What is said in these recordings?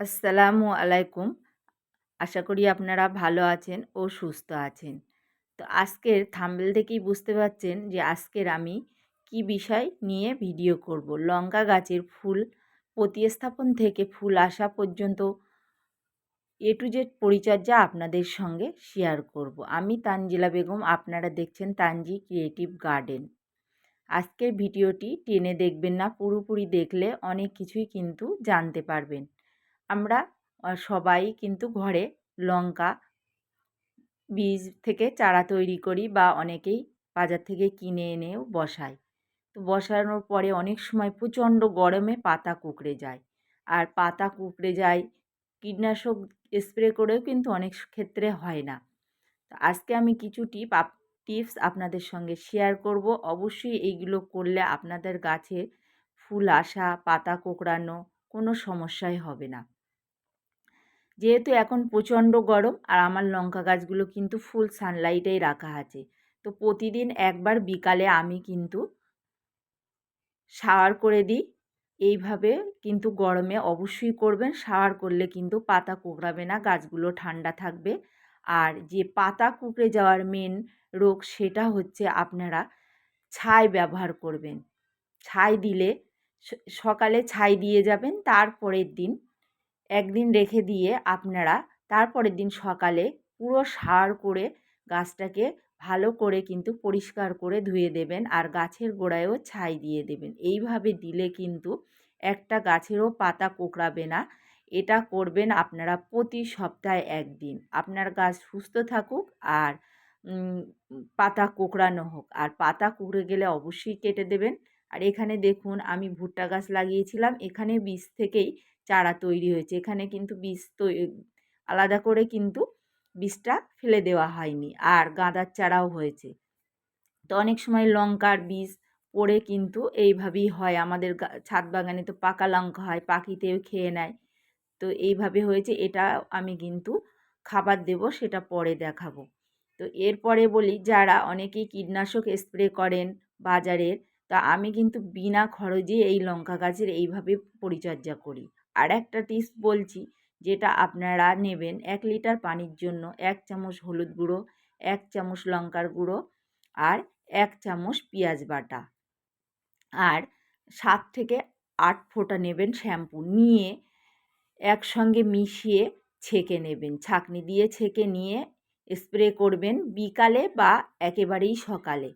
আসসালামু আলাইকুম। আশা করি আপনারা ভালো আছেন ও সুস্থ আছেন। তো আজকের থাম্বেল থেকেই বুঝতে পারছেন যে আজকের আমি কি বিষয় নিয়ে ভিডিও করব। লঙ্কা গাছের ফুল প্রতিস্থাপন থেকে ফুল আসা পর্যন্ত এ টু জেড পরিচর্যা আপনাদের সঙ্গে শেয়ার করব। আমি তানজিলা বেগম, আপনারা দেখছেন তানজি ক্রিয়েটিভ গার্ডেন আজকের ভিডিওটি টেনে দেখবেন না, পুরোপুরি দেখলে অনেক কিছুই কিন্তু জানতে পারবেন। আমরা সবাই কিন্তু ঘরে লঙ্কা, বীজ থেকে চারা তৈরি করি বা অনেকেই বাজার থেকে কিনে এনেও বসাই। তো বসানোর পরে অনেক সময় প্রচণ্ড গরমে পাতা কুকড়ে যায়। আর পাতা কুকড়ে যায়, কীটনাশক স্প্রে করেও কিন্তু অনেক ক্ষেত্রে হয় না। তো আজকে আমি কিছু টিপ, আপ, টিপস আপনাদের সঙ্গে শেয়ার করব। অবশ্যই এইগুলো করলে আপনাদের গাছে ফুল আসা, পাতা কোঁকড়ানো কোনো সমস্যাই হবে না। যেহেতু এখন প্রচণ্ড গরম আর আমার লঙ্কা গাছগুলো কিন্তু ফুল সানলাইটেই রাখা আছে। তো প্রতিদিন একবার বিকালে আমি কিন্তু শাওয়ার করে দিই। এইভাবে কিন্তু গরমে অবশ্যই করবেন। শাওয়ার করলে কিন্তু পাতা কুকড়াবে না, গাছগুলো ঠান্ডা থাকবে। আর যে পাতা কুকড়ে যাওয়ার মেন রোগ সেটা হচ্ছে আপনারা ছাই ব্যবহার করবেন। ছাই দিলে সকালে ছাই দিয়ে যাবেন, তারপরের দিন একদিন রেখে দিয়ে আপনারা তারপরের দিন সকালে পুরো সার করে গাছটাকে ভালো করে কিন্তু পরিষ্কার করে ধুয়ে দেবেন আর গাছের গোড়ায়ও ছাই দিয়ে দেবেন। এইভাবে দিলে কিন্তু একটা গাছেরও পাতা কোঁকড়াবে না। এটা করবেন আপনারা প্রতি সপ্তাহে একদিন। আপনার গাছ সুস্থ থাকুক আর পাতা কোঁকড়ানো হোক। আর পাতা কুকড়ে গেলে অবশ্যই কেটে দেবেন। আর এখানে দেখুন আমি ভুট্টা গাছ লাগিয়েছিলাম। এখানে বীজ থেকেই চারা তৈরি হয়েছে। এখানে কিন্তু বীজ আলাদা করে কিন্তু বীজটা ফেলে দেওয়া হয়নি আর গাঁদার চারাও হয়েছে। তো অনেক সময় লঙ্কার বীজ পড়ে কিন্তু এইভাবেই হয়। আমাদের ছাদ বাগানে তো পাকা লঙ্কা হয়, পাখিতেও খেয়ে নেয়। তো এইভাবে হয়েছে, এটা আমি কিন্তু খাবার দেব, সেটা পরে দেখাবো। তো এরপরে বলি, যারা অনেকেই কীটনাশক স্প্রে করেন বাজারের, তা আমি কিন্তু বিনা খরচে এই লঙ্কা গাছের এইভাবে পরিচর্যা করি। আর একটা টিপস বলছি, যেটা আপনারা নেবেন এক লিটার পানির জন্য এক চামচ হলুদ গুঁড়ো, এক চামচ লঙ্কার গুঁড়ো আর এক চামচ পেঁয়াজ বাটা। আর সাত থেকে আট ফোঁটা নেবেন শ্যাম্পু নিয়ে একসঙ্গে মিশিয়ে ছেঁকে নেবেন। ছাঁকনি দিয়ে ছেঁকে নিয়ে স্প্রে করবেন বিকালে বা একেবারেই সকালে।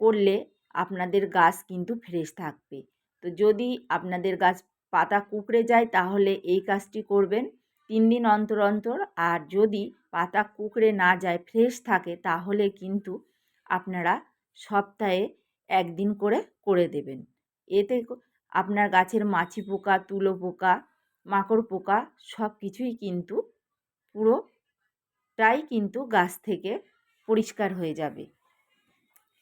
করলে আপনাদের গাছ কিন্তু ফ্রেশ থাকবে। তো যদি আপনাদের গাছ পাতা কুকড়ে যায় তাহলে এই কাজটি করবেন। তিন দিন অন্তর অন্তর আর যদি পাতা কুকড়ে না যায় ফ্রেশ থাকে, তাহলে কিন্তু আপনারা সপ্তাহে একদিন করে করে দেবেন। এতে আপনার গাছের মাছি পোকা, তুলো পোকা, মাকড় পোকা সব কিছুই কিন্তু পুরোটাই কিন্তু গাছ থেকে পরিষ্কার হয়ে যাবে।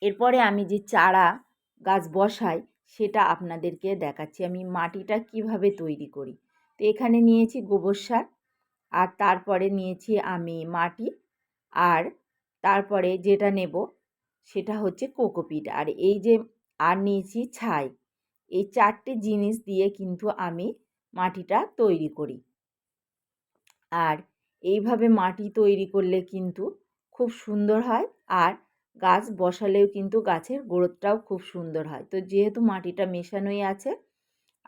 এরপরে আমি যে চারা গাছ বসাই সেটা আপনাদেরকে দেখাচ্ছি। আমি মাটিটা কীভাবে তৈরি করি। তো এখানে নিয়েছি গোবর সার, আর তারপরে নিয়েছি আমি মাটি, আর তারপরে যেটা নেব সেটা হচ্ছে কোকোপিট। আর এই যে, আর নিয়েছি ছাই। এই চারটে জিনিস দিয়ে কিন্তু আমি মাটিটা তৈরি করি। আর এইভাবে মাটি তৈরি করলে কিন্তু খুব সুন্দর হয়, আর গাছ বসালেও কিন্তু গাছের গ্রোথটাও খুব সুন্দর হয়। তো যেহেতু মাটিটা মেশানোই আছে,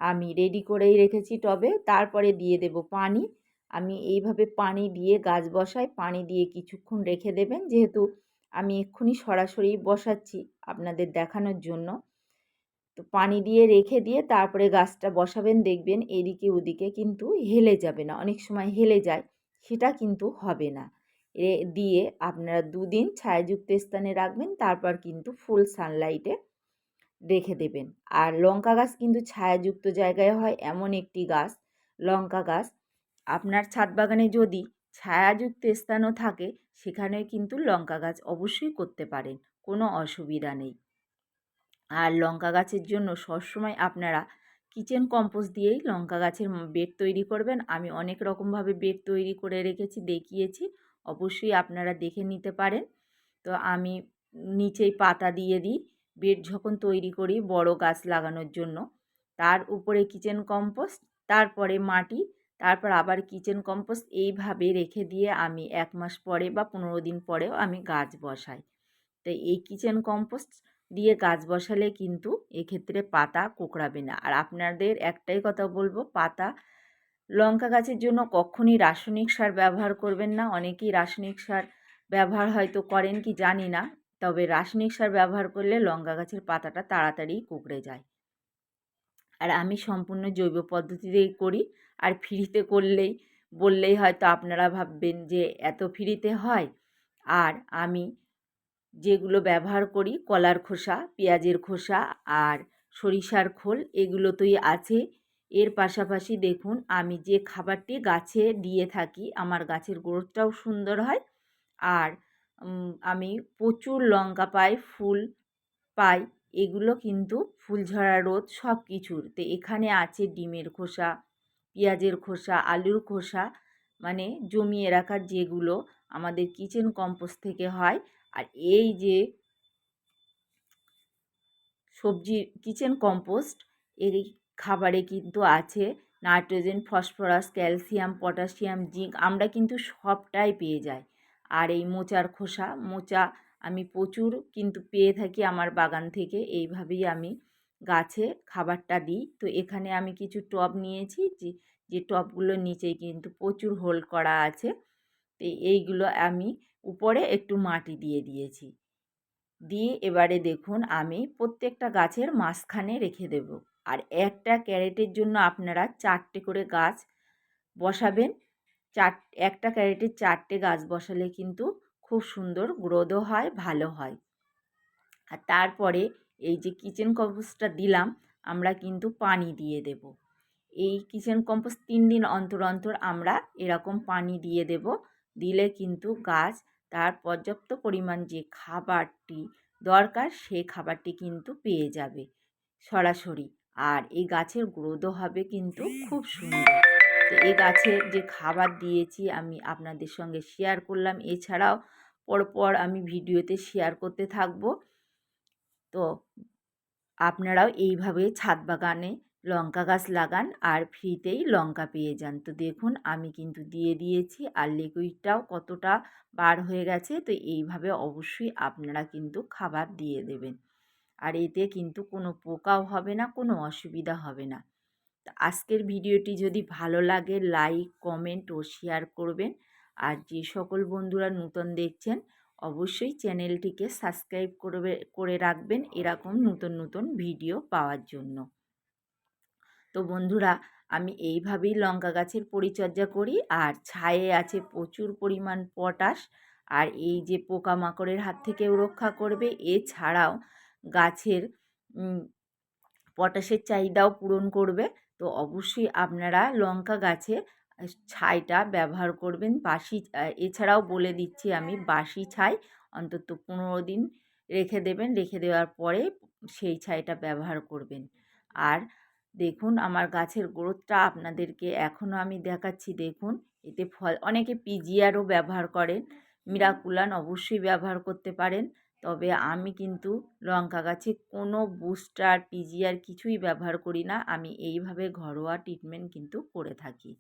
আমি রেডি করেই রেখেছি টবে। তারপরে দিয়ে দেব পানি। আমি এইভাবে পানি দিয়ে গাছ বসাই। পানি দিয়ে কিছুক্ষণ রেখে দেবেন। যেহেতু আমি এক্ষুনি সরাসরি বসাচ্ছি আপনাদের দেখানোর জন্য। তো পানি দিয়ে রেখে দিয়ে তারপরে গাছটা বসাবেন। দেখবেন এদিকে ওদিকে কিন্তু হেলে যাবে না। অনেক সময় হেলে যায়, সেটা কিন্তু হবে না। দিয়ে আপনারা দুদিন ছায়াযুক্ত স্থানে রাখবেন, তারপর কিন্তু ফুল সানলাইটে রেখে দেবেন। আর লঙ্কা গাছ কিন্তু ছায়াযুক্ত জায়গায় হয় এমন একটি গাছ, লঙ্কা গাছ। আপনার ছাদ বাগানে যদি ছায়াযুক্ত স্থানও থাকে, সেখানে কিন্তু লঙ্কা গাছ অবশ্যই করতে পারেন, কোনো অসুবিধা নেই। আর লঙ্কা গাছের জন্য সবসময় আপনারা কিচেন কম্পোস্ট দিয়েই লঙ্কা গাছের বেড তৈরি করবেন। আমি অনেক রকমভাবে বেড তৈরি করে রেখেছি, দেখিয়েছি। অবশ্যই আপনারা দেখে নিতে পারেন। তো আমি নিচেই পাতা দিয়ে দিই। বেড যখন তৈরি করি বড় গাছ লাগানোর জন্য, তার উপরে কিচেন কম্পোস্ট তারপরে মাটি, তারপর আবার কিচেন কম্পোস্ট এইভাবে রেখে দিয়ে আমি এক মাস পরে বা পনেরো দিন পরেও আমি গাছ বসাই। তো এই কিচেন কম্পোস্ট দিয়ে গাছ বসালে কিন্তু এক্ষেত্রে পাতা কোঁকড়াবে না। আর আপনাদের একটাই কথা বলব, পাতা লঙ্কা গাছের জন্য কখনই রাসায়নিক সার ব্যবহার করবেন না। অনেকেই রাসায়নিক সার ব্যবহার হয়তো করেন কি জানি না। তবে রাসায়নিক সার ব্যবহার করলে লঙ্কা গাছের পাতাটা তাড়াতাড়ি কুকড়ে যায়। আর আমি সম্পূর্ণ জৈব পদ্ধতিতেই করি। আর ফ্রিতে করলেই, বললেই হয়তো আপনারা ভাববেন যে এত ফ্রিতে হয়। আর আমি যেগুলো ব্যবহার করি, কলার খোসা, পেঁয়াজের খোসা আর সরিষার খোল এগুলো তোই আছে। এর পাশাপাশি দেখুন, আমি যে খাবারটি গাছে দিয়ে থাকি, আমার গাছের গ্রোথটাও সুন্দর হয়। আর আমি প্রচুর লঙ্কা পাই, ফুল পাই, এগুলো কিন্তু ফুলঝরা রোদ সব কিছুর তো এখানে আছে ডিমের খোসা, পেঁয়াজের খোসা, আলুর খোসা মানে জমিয়ে রাখার যেগুলো আমাদের কিচেন কম্পোস্ট থেকে হয়। আর এই যে সবজি, কিচেন কম্পোস্ট এই খাবারে কিন্তু আছে। Nitrogen, phosphorus, calcium, potassium, zinc আমরা কিন্তু সবটাই পেয়ে যাই। আর এই মোচার খোসা, মোচা আমি প্রচুর কিন্তু পেয়ে থাকি আমার বাগান থেকে। এইভাবেই আমি গাছে খাবারটা দিই। তো এখানে আমি কিছু টব নিয়েছি যে যে টবগুলোর নিচেই কিন্তু প্রচুর হোল করা আছে। তো এইগুলো আমি উপরে একটু মাটি দিয়ে দিয়েছি। দিয়ে এবারে দেখুন আমি প্রত্যেকটা গাছের মাঝখানে রেখে দেব। আর একটা ক্যারেটের জন্য আপনারা চারটে করে গাছ বসাবেন। চার, একটা ক্যারেটে চারটে গাছ বসালে কিন্তু খুব সুন্দর গ্রোথও হয়, ভালো হয়। আর তারপরে এই যে কিচেন কম্পোস্টটা দিলাম, আমরা কিন্তু পানি দিয়ে দেব। এই কিচেন কম্পোস্ট তিন দিন অন্তর অন্তর আমরা এরকম পানি দিয়ে দেব। দিলে কিন্তু গাছ, তার পর্যাপ্ত পরিমাণ যে খাবারটি দরকার সেই খাবারটি কিন্তু পেয়ে যাবে সরাসরি। আর এই গাছের গ্রোথও হবে কিন্তু খুব সুন্দর। তো এই গাছের যে খাবার দিয়েছি আমি আপনাদের সঙ্গে শেয়ার করলাম। এছাড়াও পরপর আমি ভিডিওতে শেয়ার করতে থাকব। তো আপনারাও এইভাবে ছাদ বাগানে লঙ্কা গাছ লাগান আর ফ্রিতেই লঙ্কা পেয়ে যান। তো দেখুন, আমি কিন্তু দিয়ে দিয়েছি আর লিকুইডটাও কতটা বার হয়ে গেছে, তো এইভাবে অবশ্যই আপনারা কিন্তু খাবার দিয়ে দেবেন। আর এতে কিন্তু কোনো পোকাও হবে না, কোনো অসুবিধা হবে না। তো আজকের ভিডিওটি যদি ভালো লাগে, লাইক, কমেন্ট ও শেয়ার করবেন। আর যে সকল বন্ধুরা নূতন দেখছেন, অবশ্যই চ্যানেলটিকে সাবস্ক্রাইব করবে, করে রাখবেন এরকম নতুন নতুন ভিডিও পাওয়ার জন্য। তো বন্ধুরা, আমি এইভাবেই লঙ্কা গাছের পরিচর্যা করি। আর ছায়ে আছে প্রচুর পরিমাণ পটাশ। আর এই যে পোকামাকড়ের হাত থেকেও রক্ষা করবে। এছাড়াও গাছের পটাশের চাহিদাও পূরণ করবে। তো অবশ্যই আপনারা লঙ্কা গাছে ছাইটা ব্যবহার করবেন। বাসি এছাড়াও বলে দিচ্ছি আমি বাসি ছাই। অন্তত পনেরো দিন রেখে দেবেন। রেখে দেওয়ার পরে সেই ছাইটা ব্যবহার করবেন। আর দেখুন আমার গাছের গ্রোথটা আপনাদেরকে এখনও আমি দেখাচ্ছি। দেখুন, এতে ফল, অনেকে পিজিআরও ব্যবহার করেন। মিরাকুলান অবশ্যই ব্যবহার করতে পারেন। তবে আমি কিন্তু লঙ্কা গাছে কোনো বুস্টার পিজিআর কিছুই ব্যবহার করি না। আমি এইভাবে ঘরোয়া ট্রিটমেন্ট কিন্তু করে থাকি।